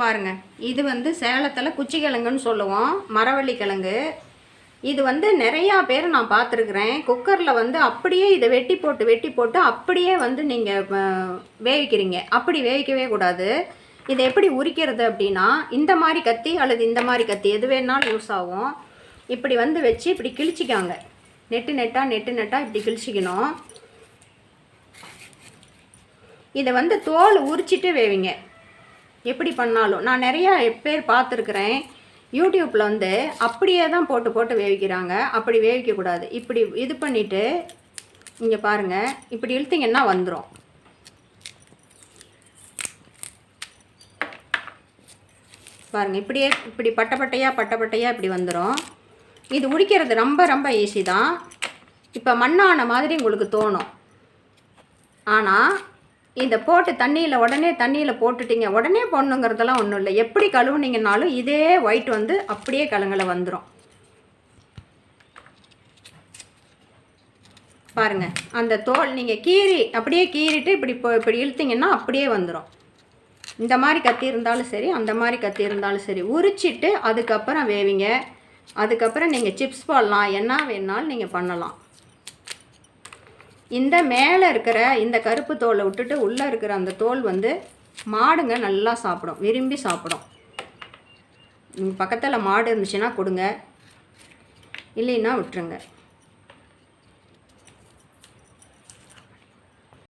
பாருங்கள் இது வந்து சேலத்தில் குச்சி கிழங்குன்னு சொல்லுவோம். மரவள்ளி கிழங்கு. இது வந்து நிறையா பேர் நான் பார்த்துருக்குறேன். குக்கரில் வந்து அப்படியே இதை வெட்டி போட்டு வெட்டி போட்டு அப்படியே வந்து நீங்கள் வேவிக்கிறீங்க. அப்படி வேவிக்கவே கூடாது. இதை எப்படி உரிக்கிறது அப்படின்னா இந்த மாதிரி கத்தி அல்லது இந்த மாதிரி கத்தி எது வேணாலும் யூஸ் ஆகும். இப்படி வந்து வச்சு இப்படி கிழிச்சிக்காங்க. நெட்டு நெட்டாக நெட்டு நெட்டாக இப்படி கிழிச்சிக்கணும். இதை வந்து தோல் உரிச்சிட்டு வேவிங்க. எப்படி பண்ணாலும். நான் நிறையா பேர் பார்த்துருக்குறேன். யூடியூப்பில் வந்து அப்படியே தான் போட்டு போட்டு வேவிக்கிறாங்க. அப்படி வேவிக்கக்கூடாது இப்படி இது பண்ணிவிட்டு இங்கே பாருங்கள் இப்படி இழுத்திங்கன்னா வந்துடும் பாருங்கள் இப்படியே இப்படி பட்டை பட்டையாக பட்டை பட்டையாக இப்படி வந்துடும் இது உடிக்கிறது ரொம்ப ரொம்ப ஈஸி தான். இப்போ மண்ணான மாதிரி உங்களுக்கு தோணும். ஆனால் இதை போட்டு தண்ணியில் உடனே தண்ணியில் போட்டுட்டீங்க. உடனே போடணுங்கிறதெல்லாம் ஒன்றும் இல்லை. எப்படி கழுவுனீங்கனாலும் இதே ஒயிட் வந்து அப்படியே கலங்களை வந்துடும் பாருங்கள் அந்த தோல் நீங்கள் கீறி அப்படியே கீறிட்டு இப்படி இப்போ இப்படி இழுத்தீங்கன்னா அப்படியே வந்துடும் இந்த மாதிரி கத்தி இருந்தாலும் சரி அந்த மாதிரி கத்தி இருந்தாலும் சரி உரிச்சிட்டு அதுக்கப்புறம் வேவிங்க. அதுக்கப்புறம் நீங்கள் சிப்ஸ் போடலாம். என்ன வேணாலும் நீங்கள் பண்ணலாம். இந்த மேலே இருக்கிற இந்த கருப்பு தோலை விட்டுட்டு உள்ளே இருக்கிற அந்த தோல் வந்து மாடுங்க நல்லா சாப்பிடும். விரும்பி சாப்பிடும். பக்கத்தில் மாடு இருந்துச்சுன்னா கொடுங்க. இல்லைன்னா விட்டுருங்க.